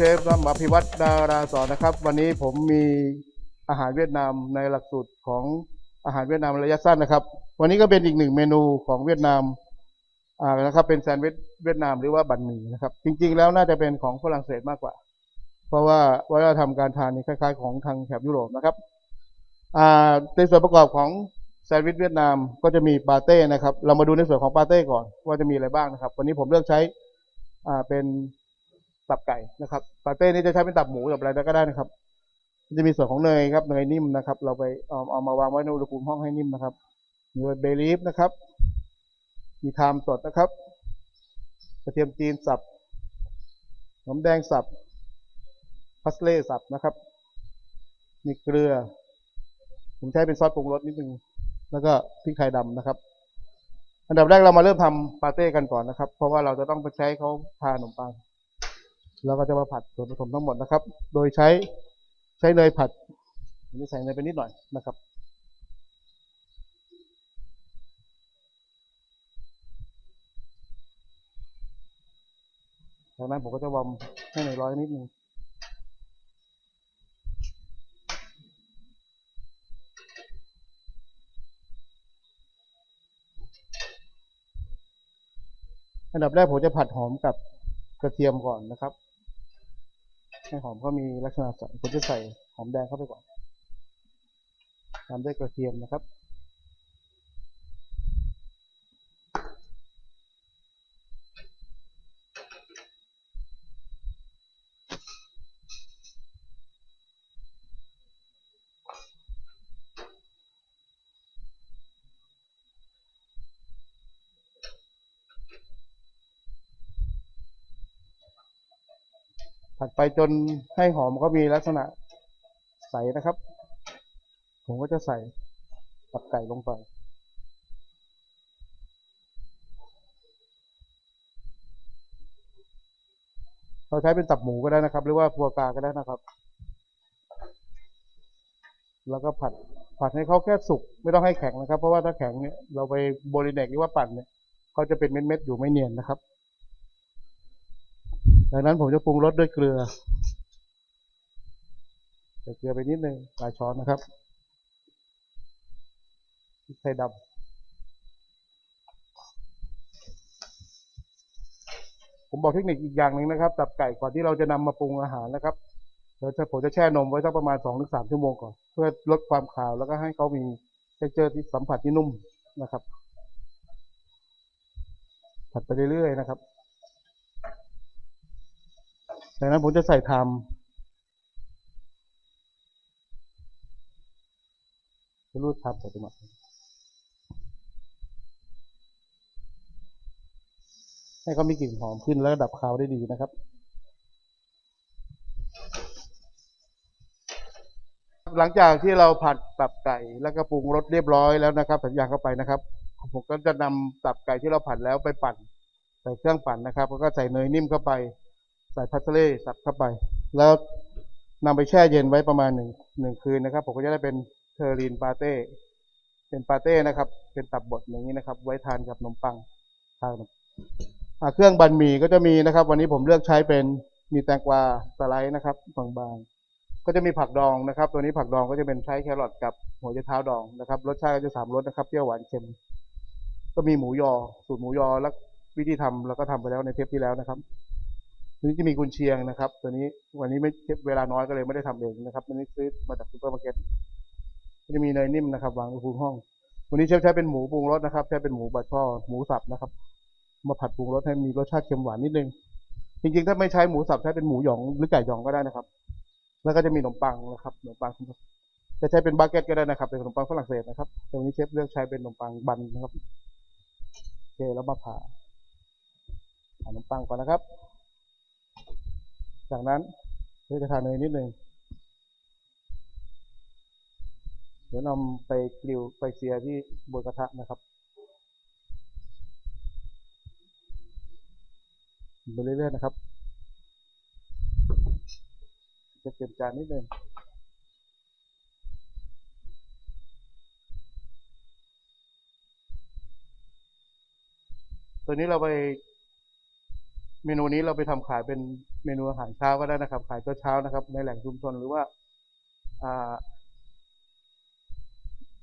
เชฟน้ำอภิวัตดาราสอนนะครับ วันนี้ผมมีอาหารเวียดนามในหลักสูตรของอาหารเวียดนามระยะสั้นนะครับ วันนี้ก็เป็นอีกหนึ่งเมนูของเวียดนามอ่านะครับ เป็นแซนด์วิชเวียดนามหรือว่าบันหมี่นะครับ จริง ๆ แล้วน่าจะเป็นของฝรั่งเศสมากกว่า เพราะว่าวัฒนธรรมการทานนี่คล้าย ๆ ของทางแถบยุโรปนะครับอ่าในส่วนประกอบของแซนด์วิชเวียดนามก็จะมีปาเต้นะครับ เรามาดูในส่วนของปาเต้ก่อนว่าจะมีอะไรบ้างนะครับ วันนี้ผมเลือกใช้อ่าเป็น ตับไก่นะครับปาเต้นี่จะใช้เป็นตับหมูตับอะไรก็ได้นะครับจะมีส่วนของเนยครับเนยนิ่มนะครับ เราไปเอาเอามาวางไว้ในอุณหภูมิห้องให้นิ่มนะครับ มีเบลีฟนะครับ มีไทม์สดนะครับ กระเทียมจีนสับหอมแดงสับพัสเล่สับนะครับ มีเกลือ ผมใช้เป็นซอสปรุงรสนิดนึง แล้วก็พริกไทยดำนะครับ อันดับแรกเรามาเริ่มทำปาเต้กันก่อนนะครับ เพราะว่าเราจะต้องไปใช้เขาทาขนมปัง เราก็จะมาผัดส่วนผสมทั้งหมดนะครับ โดยใช้ใช้เนยผัดผมจะใส่เนยไปนิดหน่อยนะครับ จากนั้นผมก็จะวอมให้เนยร้อยนิดนึงอันดับแรกผมจะผัดหอมกับกระเทียมก่อนนะครับ ให้หอมก็มีลักษณะใสผมจะใส่หอมแดงเข้าไปก่อนตามด้วยกระเทียมนะครับ ผัดไปจนให้หอมเขามีลักษณะใสนะครับ ผมก็จะใส่ตับไก่ลงไป เราใช้เป็นตับหมูก็ได้นะครับ หรือว่าพัวกราก็ได้นะครับ แล้วก็ผัดผัดให้เขาแค่สุกไม่ต้องให้แข็งนะครับ เพราะว่าถ้าแข็งเนี่ยเราไปบริเนกหรือว่าปั่นเนี่ยเขาจะเป็นเม็ดๆอยู่ไม่เนียนนะครับ ดังนั้นผมจะปรุงรสด้วยเกลือใส่เกลือไปนิดนึงหลายช้อนนะครับพริกไทยดำผมบอกเทคนิคอีกอย่างหนึ่งนะครับ ตับไก่ก่อนที่เราจะนำมาปรุงอาหารนะครับเดี๋ยวจะผมจะแช่นมไว้สักประมาณสองถึงสามชั่วโมงก่อน เพื่อลดความขาวแล้วก็ให้เขามีเทคเจอร์ที่สัมผัสที่นุ่มนะครับ ผัดไปเรื่อยๆนะครับ จากนั้นผมจะใส่ไทม์จะรูดไทม์ใส่ไปหมดให้เขามีกลิ่นหอมขึ้นแล้วก็ดับคาวได้ดีนะครับ หลังจากที่เราผัดตับไก่แล้วก็ปรุงรสเรียบร้อยแล้วนะครับสัญญาเข้าไปนะครับ ผมก็จะนำตับไก่ที่เราผัดแล้วไปปั่น ใส่เครื่องปั่นนะครับ แล้วก็ใส่เนยนิ่มเข้าไป ส่พัสเล่สับเข้าไป แล้วนำไปแช่เย็นไว้ประมาณหนึ่งหนึ่งคืนนะครับ ผมก็จะได้เป็นเทอรีนปาเต้ เป็นปาเต้นะครับ เป็นตับบดอย่างนี้นะครับ ไว้ทานกับขนมปังทานเครื่องบันหมี่ก็จะมีนะครับ วันนี้ผมเลือกใช้เป็นมีแตงกวาสไลด์นะครับบางๆก็จะมีผักดองนะครับ ตัวนี้ผักดองก็จะเป็นใช้แครอทกับหัวไชเท้าดองนะครับรสชาติก็จะสามรสนะครับเปรี้ยวหวานเค็ม ก็มีหมูยอสูตรหมูยอแล้ววิธีทำเราก็ทำไปแล้วในเทปที่แล้วนะครับ ทีนี้จะมีกุนเชียงนะครับ ตัวนี้วันนี้ไม่เวลาน้อยก็เลยไม่ได้ทำเองนะครับวันนี้ซื้อมาจากซูเปอร์มาร์เก็ตจะมีเนยนิ่มนะครับ วางในภูมิห้อง วันนี้เชฟใช้เป็นหมูปรุงรสนะครับใช้เป็นหมูบาช่อหมูสับนะครับ มาผัดปรุงรสให้มีรสชาติเค็มหวานนิดนึง จริงๆ ถ้าไม่ใช้หมูสับใช้เป็นหมูหยองหรือไก่หยองก็ได้นะครับ แล้วก็จะมีขนมปังนะครับขนมปังจะใช้เป็นบาเก็ตก็ได้นะครับเป็นขนมปังฝรั่งเศสนะครับแต่วันนี้เชฟเลือกใช้เป็นขนมปังบันนะครับโอเคแล้วมาผ่าขนมปังก่อนนะครับ จากนั้นเราจะทานเนยนิดนึงเดี๋ยวนำไปกริลไปเซียที่บนกระทะนะครับไปเรื่อยๆนะครับ จะเตรียมจานนิดนึงตัวนี้เราไป เมนูนี้เราไปทำขายเป็นเมนูอาหารเช้าก็ได้นะครับ ขายเช้านะครับ ในแหล่งชุมชนหรือว่าอ่า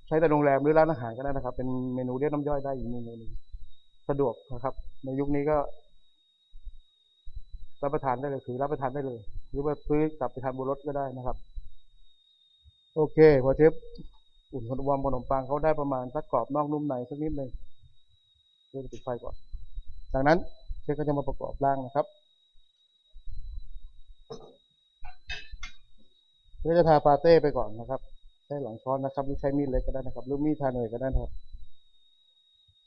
ใช้แต่โรงแรมหรือร้านอาหารก็ได้นะครับ เป็นเมนูเรียกน้ำย่อยได้อีกเมนูหนึงสะดวกนะครับ ในยุคนี้ก็รับประทานได้เลยคือรับประทานได้เลย หรือว่าซื้อกลับไปทานบนรถก็ได้นะครับ โอเคพอเชฟอุ่นขนมวอมขนมปังเขาได้ประมาณสักกรอบนอกนุ่มในสักนิดหนึ่งเพื่อปิดไฟก่อนจากนั้น เชฟก็จะมาประกอบร่างนะครับเพื่อจะทาปาเต้ไปก่อนนะครับ ใช้หลังช้อนนะครับหรือใช้มีดเล็กก็ได้นะครับหรือมีดทาเนยก็ได้นะครับ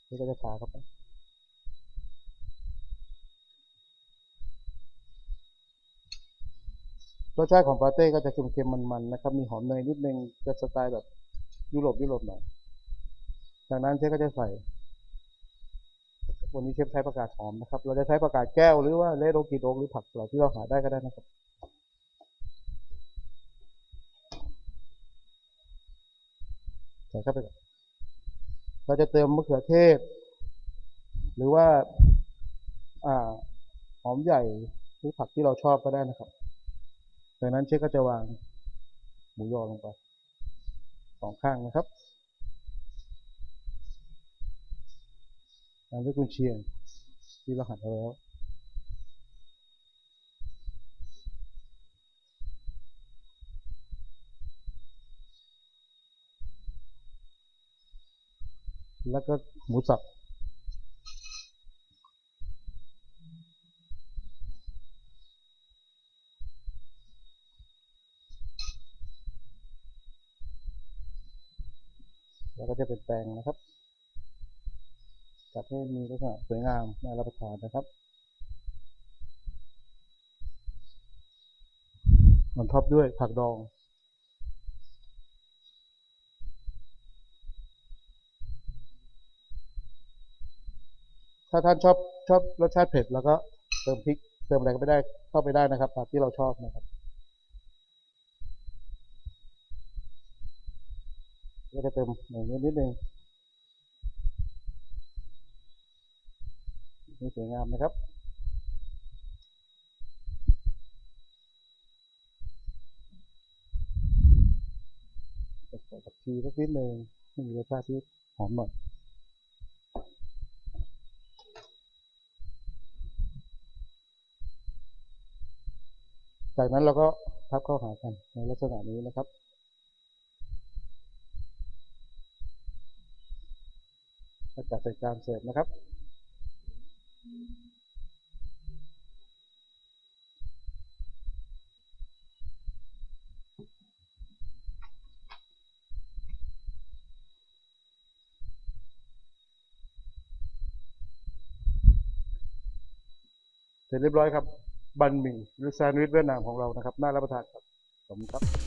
นี่ก็จะทาเข้าไปรสชาติของปาเต้ก็จะเค็มๆมันๆนะครับ มีหอมเนยนิดนึงจะสไตล์แบบยุโรปยุโรปหน่อยจากนั้นเชฟก็จะใส่ วันนี้เชฟใช้ประกาศหอมนะครับ เราจะใช้ประกาศแก้วหรือว่าเลดโอกิโดกหรือผักสลัดที่เราหาได้ก็ได้นะครับใส่เข้าไปก่อนเราจะเติมมะเขือเทศ หรือว่าอ่าหอมใหญ่หรือผักที่เราชอบก็ได้นะครับจากนั้นเชฟก็จะวางหมูยอลงไปสองข้างนะครับ ตามด้วยกุนเชียงที่เราหันแล้วแล้วก็หมูสับแล้วก็จะเป็นแปลงนะครับ จัดให้มีลักษณะสวยงามน่ารับประทานนะครับมันท็อปด้วยผักดองถ้าท่านชอบชอบรสชาติเผ็ดแล้วก็เติมพริกเติมอะไรก็ไม่ได้เข้าไปได้นะครับตามที่เราชอบนะครับก็จะเติมหน่อยนิดนึง นี่สวยงามนะครับ ใส่ผักชีสักนิดนึงให้มีรสชาติที่หอมหน่อยจากนั้นเราก็ทับเข้าหากันในลักษณะนี้นะครับก็จัดใส่จานเสร์ฟนะครับ เสร็จเรียบร้อยครับ บันหมี่หรือแซนด์วิชเวียดนามของเรานะครับ น่ารับประทานครับ ขอบคุณครับ